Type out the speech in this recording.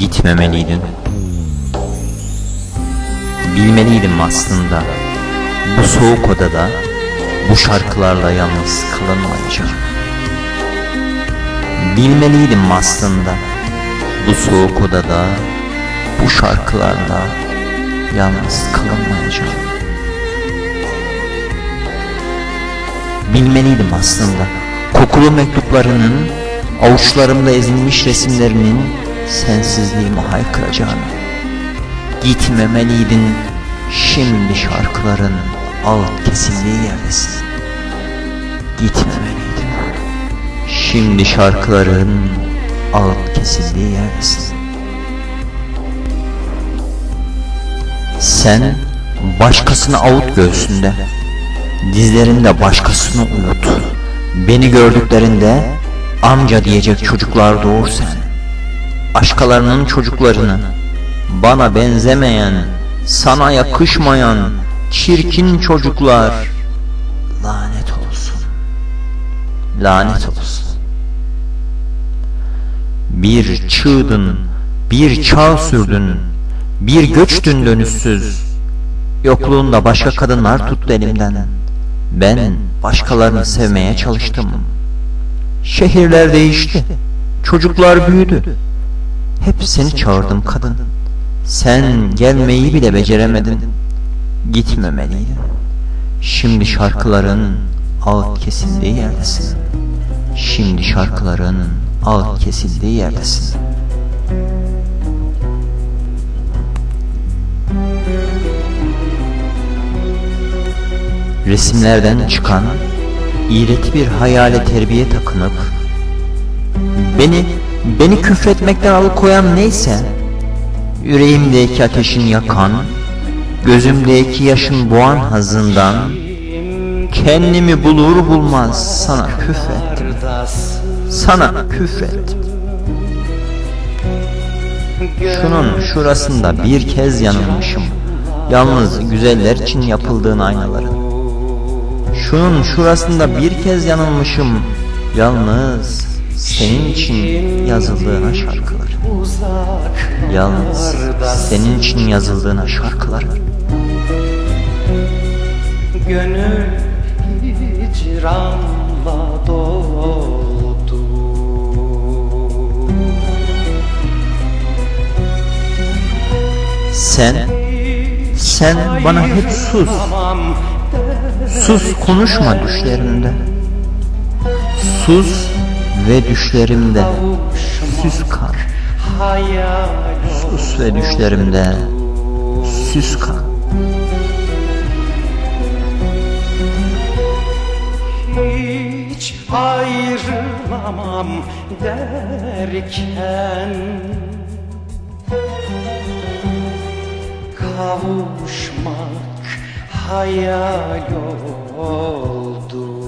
Gitmemeliydin. Bilmeliydim aslında. Bu soğuk odada bu şarkılarla yalnız kalınmayacağım. Bilmeliydim aslında. Bu soğuk odada bu şarkılarla yalnız kalınmayacağım. Bilmeliydim aslında. Kokulu mektuplarının, avuçlarımda ezilmiş resimlerinin sensizliğimi haykıracağını. Gitmemeliydin, şimdi şarkıların alt kesildiği yerdesin. Gitmemeliydin, şimdi şarkıların alt kesildiği yerdesin. Sen başkasını avut göğsünde, dizlerinde başkasını uyut. Beni gördüklerinde amca diyecek çocuklar doğur sen. Başkalarının çocuklarını, bana benzemeyen, sana yakışmayan, çirkin çocuklar lanet olsun. Lanet olsun. Bir çığdın, bir çağ sürdün, bir göçtün dönüşsüz. Yokluğunda başka kadınlar tuttu elimden. Ben başkalarını sevmeye çalıştım. Şehirler değişti. Çocuklar büyüdü. Hep seni çağırdım kadın. Sen gelmeyi bile beceremedin. Gitmemeliydin. Şimdi şarkıların ağıt kesildiği yerdesin. Şimdi şarkıların ağıt kesildiği yerdesin. Resimlerden çıkan iğreti bir hayale terbiye takınıp beni beni küfretmekten alıkoyan neyse yüreğimdeki ateşin yakan gözümdeki yaşın boğan hazından kendimi bulur bulmaz sana küfrettim sana küfrettim şunun şurasında bir kez yanılmışım. Yalnız güzeller için yapıldığın aynaların Şunun şurasında bir kez yanılmışım. Yalnız senin için yazıldığına şarkılar. Yalnız senin için yazıldığına şarkılar. Gönül hicranla doldu. Sen, sen bana hep sus. Sus konuşma düşlerimde Sus ve düşlerimde Süs kal Sus ve düşlerimde Süs kal Hiç ayrılamam derken Kavuşmak hayal oldu